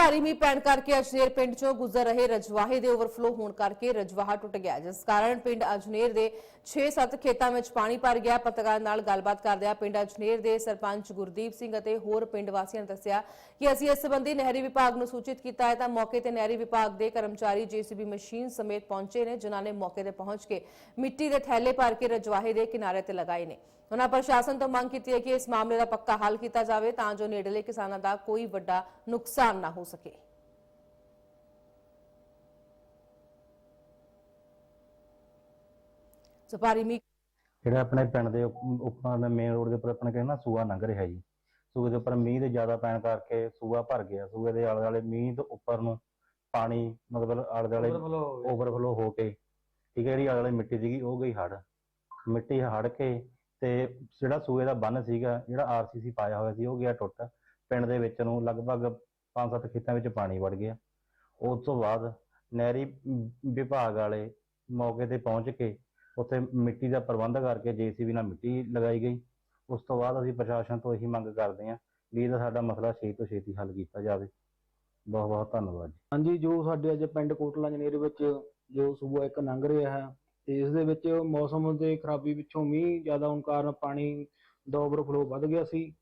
ਭਾਰੀ ਮੀਂਹ ਪੈਣ ਕਰਕੇ ਅਜਨੇਰ ਪਿੰਡ ਚੋਂ ਗੁਜ਼ਰ ਰਹੇ ਰਜਵਾਹੇ ਦੇ ਓਵਰਫਲੋ ਹੋਣ ਕਰਕੇ ਰਜਵਾਹਾ ਟੁੱਟ ਗਿਆ, ਜਿਸ ਕਾਰਨ ਪਿੰਡ ਅਜਨੇਰ ਦੇ 6-7 ਖੇਤਾਂ ਵਿੱਚ ਪਾਣੀ ਭਰ ਗਿਆ। ਪੱਤਰਕਾਰ ਨਾਲ ਗੱਲਬਾਤ ਕਰਦਿਆਂ ਪਿੰਡ ਅਜਨੇਰ ਦੇ ਸਰਪੰਚ ਗੁਰਦੀਪ ਸਿੰਘ ਅਤੇ ਹੋਰ ਪਿੰਡ ਵਾਸੀਆਂ ਨੇ ਦੱਸਿਆ ਕਿ ਅਸੀਂ ਇਸ ਸੰਬੰਧੀ ਨਹਿਰੀ ਵਿਭਾਗ ਨੂੰ ਸੂਚਿਤ ਕੀਤਾ ਹੈ। ਤਾਂ ਮੌਕੇ ਤੇ ਨਹਿਰੀ ਵਿਭਾਗ ਦੇ ਕਰਮਚਾਰੀ ਜੀਸੀਬੀ ਮਸ਼ੀਨ ਸਮੇਤ ਪਹੁੰਚੇ ਨੇ, ਜਿਨ੍ਹਾਂ ਨੇ ਮੌਕੇ ਤੇ ਪਹੁੰਚ ਕੇ ਮਿੱਟੀ ਦੇ ਥੈਲੇ ਭਰ ਕੇ ਰਜਵਾਹੇ ਦੇ ਕਿਨਾਰੇ ਤੇ ਲਗਾਏ ਨੇ। ਉਹਨਾਂ ਪ੍ਰਸ਼ਾਸਨ ਤੋਂ ਮੰਗ ਕੀਤੀ ਹੈ ਕਿ ਇਸ ਮਾਮਲੇ ਦਾ ਪੱਕਾ ਹੱਲ ਕੀਤਾ ਜਾਵੇ, ਤਾਂ ਜੋ ਨੇੜਲੇ ਕਿਸਾਨਾਂ ਦਾ ਕੋਈ ਵੱਡਾ ਨੁਕਸਾਨ ਨਾ ਹੋ ਸਕੇ। ਸੋ ਭਾਰੀ ਮੀਂਹ ਜਿਹੜਾ ਆਪਣੇ ਪਿੰਡ ਦੇ ਉਪ- ਉੱਪਰ ਮੇਨ ਰੋਡ ਦੇ ਉੱਪਰ ਆਪਣੇ ਕਹਿੰਦੇ ਨਾ ਸੂਆ ਲੰਘ ਰਿਹਾ ਜੀ। ਸੂਏ ਦੇ ਉੱਪਰ ਮੀਂਹ ਦੇ ਜ਼ਿਆਦਾ ਪੈਣ ਕਰਕੇ ਸੂਆ ਭਰ ਗਿਆ। ਸੂਏ ਦੇ ਆਲੇ ਦੁਆਲੇ ਮੀਂਹ ਤੋਂ ਉੱਪਰ ਨੂੰ ਪਾਣੀ ਮਤਲਬ ਆਲੇ ਦੁਆਲੇ ਓਵਰਫਲੋ ਹੋ ਕੇ ਠੀਕ ਹੈ ਜਿਹੜੀ ਆਲੇ ਦੁਆਲੇ ਮਿੱਟੀ ਸੀਗੀ ਉਹ ਗਈ ਹੜ ਮਿੱਟੀ ਹੜ ਕੇ ਤੇ ਜਿਹੜਾ ਸੂਏ ਦਾ ਬੰਨ ਸੀਗਾ ਜਿਹੜਾ ਆਰਸੀਸੀ ਪਾਇਆ ਹੋਇਆ ਸੀ ਉਹ ਗਿਆ ਟੁੱਟ। ਪਿੰਡ ਦੇ ਵਿੱਚ ਨੂੰ ਲਗਭਗ 5-7 ਖੇਤਾਂ ਵਿੱਚ ਪਾਣੀ ਵੜ ਗਿਆ। ਉਸ ਤੋਂ ਬਾਅਦ ਨਹਿਰੀ ਵਿਭਾਗ ਵਾਲੇ ਮੌਕੇ ਤੇ ਪਹੁੰਚ ਕੇ ਉੱਥੇ ਮਿੱਟੀ ਦਾ ਪ੍ਰਬੰਧ ਕਰਕੇ ਜੀਸੀਬੀ ਨਾਲ ਮਿੱਟੀ ਲਗਾਈ ਗਈ। ਉਸ ਤੋਂ ਬਾਅਦ ਅਸੀਂ ਪ੍ਰਸ਼ਾਸਨ ਤੋਂ ਇਹੀ ਮੰਗ ਕਰਦੇ ਹਾਂ ਵੀ ਇਹਦਾ ਸਾਡਾ ਮਸਲਾ ਛੇਤੀ ਤੋਂ ਛੇਤੀ ਹੱਲ ਕੀਤਾ ਜਾਵੇ। ਬਹੁਤ ਬਹੁਤ ਧੰਨਵਾਦ ਜੀ। ਹਾਂਜੀ, ਜੋ ਸਾਡੇ ਅੱਜ ਪਿੰਡ ਕੋਟਲਾ ਜਨੇਰ ਵਿੱਚ ਜੋ ਸੂਬਾ ਇੱਕ ਲੰਘ ਰਿਹਾ ਹੈ, ਤੇ ਇਸ ਦੇ ਵਿੱਚ ਮੌਸਮ ਦੇ ਖਰਾਬੀ ਪਿੱਛੋਂ ਮੀਂਹ ਜ਼ਿਆਦਾ ਹੋਣ ਕਾਰਨ ਪਾਣੀ ਦਾ ਓਵਰਫਲੋ ਵੱਧ ਗਿਆ ਸੀ।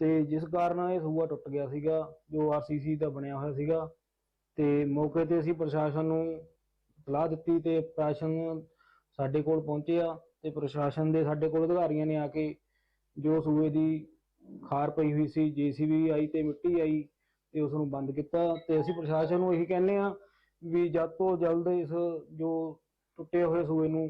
ਤੇ ਜਿਸ ਕਾਰਨ ਇਹ ਸੂਆ ਟੁੱਟ ਗਿਆ ਸੀਗਾ, ਜੋ ਆਰਸੀਸੀ ਦਾ ਬਣਿਆ ਹੋਇਆ ਸੀਗਾ, ਤੇ ਮੌਕੇ ਤੇ ਅਸੀਂ ਪ੍ਰਸ਼ਾਸਨ ਨੂੰ ਸਲਾਹ ਦਿੱਤੀ ਤੇ ਪ੍ਰਸ਼ਾਸਨ ਸਾਡੇ ਕੋਲ ਪਹੁੰਚਿਆ ਤੇ ਪ੍ਰਸ਼ਾਸਨ ਦੇ ਸਾਡੇ ਕੋਲ ਅਧਿਕਾਰੀਆਂ ਨੇ ਆ ਕੇ ਜੋ ਸੂਏ ਦੀ ਖਾਰ ਪਈ ਹੋਈ ਸੀ ਜੀਸੀਬੀ ਆਈ ਤੇ ਮਿੱਟੀ ਆਈ ਤੇ ਉਸ ਨੂੰ ਬੰਦ ਕੀਤਾ ਤੇ ਅਸੀਂ ਪ੍ਰਸ਼ਾਸਨ ਨੂੰ ਇਹੀ ਕਹਿੰਦੇ ਆ ਵੀ ਜਦ ਤੋਂ ਜਲਦ ਇਸ ਜੋ ਟੁੱਟੇ ਹੋਏ ਸੂਏ ਨੂੰ